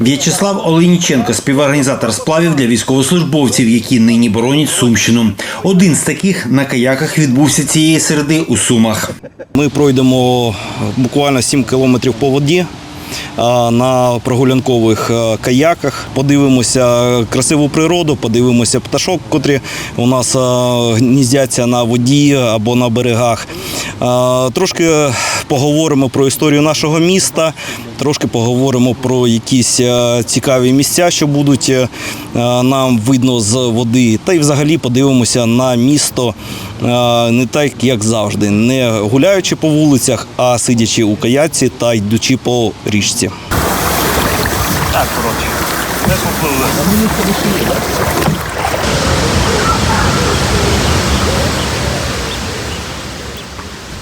В'ячеслав Оленіченко, співорганізатор сплавів для військовослужбовців, які нині боронять Сумщину. Один з таких на каяках відбувся цієї середи у Сумах. Ми пройдемо буквально 7 кілометрів по воді на прогулянкових каяках. Подивимося красиву природу, подивимося пташок, котрі у нас гніздяться на воді або на берегах. Трошки поговоримо про історію нашого міста, трошки поговоримо про якісь е, цікаві місця, що будуть е, нам видно з води. Та й взагалі подивимося на місто е, не так, як завжди, не гуляючи по вулицях, а сидячи у каяці та йдучи по річці.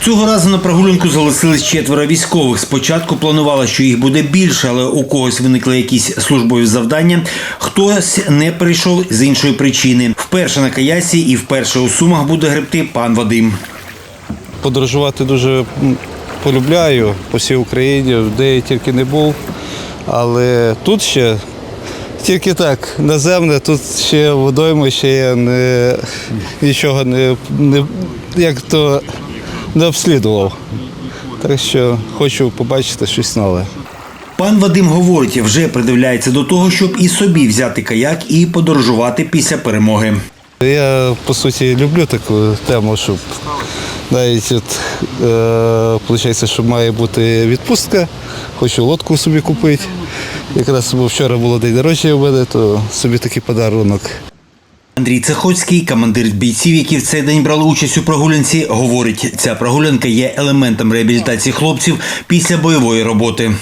Цього разу на прогулянку залишились четверо військових. Спочатку планували, що їх буде більше, але у когось виникли якісь службові завдання. Хтось не прийшов з іншої причини. Вперше на каясі і вперше у сумах буде гребти пан Вадим. подорожувати дуже полюбляю по всій Україні, де я тільки не був. Але тут ще тільки так, наземне, тут ще водойми, ще я не, нічого не, не, як то не обслідував. Так що хочу побачити щось нове. Пан Вадим говорить, вже придивляється до того, щоб і собі взяти каяк і подорожувати після перемоги. Я по суті люблю таку тему, щоб навіть от, е, виходить, що має бути відпустка, хочу лодку собі купити. Якраз вчора було день народження у мене, то собі такий подарунок. Андрій Цехоцький, командир бійців, які в цей день брали участь у прогулянці, говорить, ця прогулянка є елементом реабілітації хлопців після бойової роботи.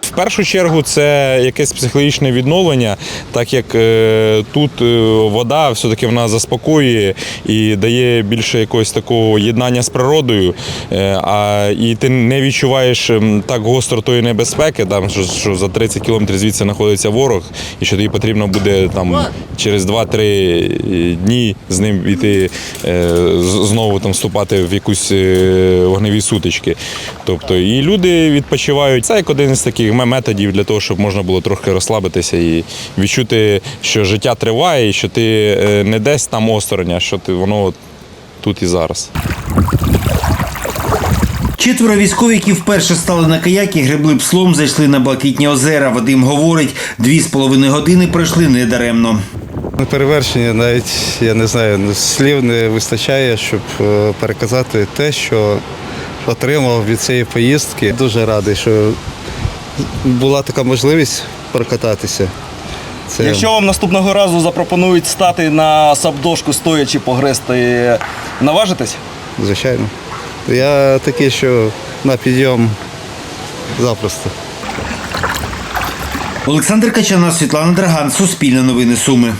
В першу чергу це якесь психологічне відновлення, так як е, тут е, вода все-таки вона заспокоює і дає більше якогось такого єднання з природою, е, а і ти не відчуваєш ем, так гостро тої небезпеки, там що, що за 30 кілометрів звідси знаходиться ворог, і що тобі потрібно буде там через 2-3 дні з ним йти е, знову там вступати в якусь е, вогневі сутички. Тобто і люди відпочивають. Це як один із таких методів для того, щоб можна було трохи розслабитися і відчути, що життя триває, і що ти е, не десь там осторонь, а що ти воно тут і зараз. Четверо військових, які вперше стали на каяки, гребли пслом, зайшли на блакитні озера. Вадим говорить, дві з половиною години пройшли недаремно. Неперевершення навіть я не знаю, слів не вистачає, щоб е, переказати те, що отримав від цієї поїздки. Дуже радий, що була така можливість прокататися. Це Якщо вам наступного разу запропонують стати на сабдошку стоячи погрести, наважитесь? звичайно. Я такий, що на підйом запросто. Олександр Качана, Світлана Драган, Суспільне новини Суми.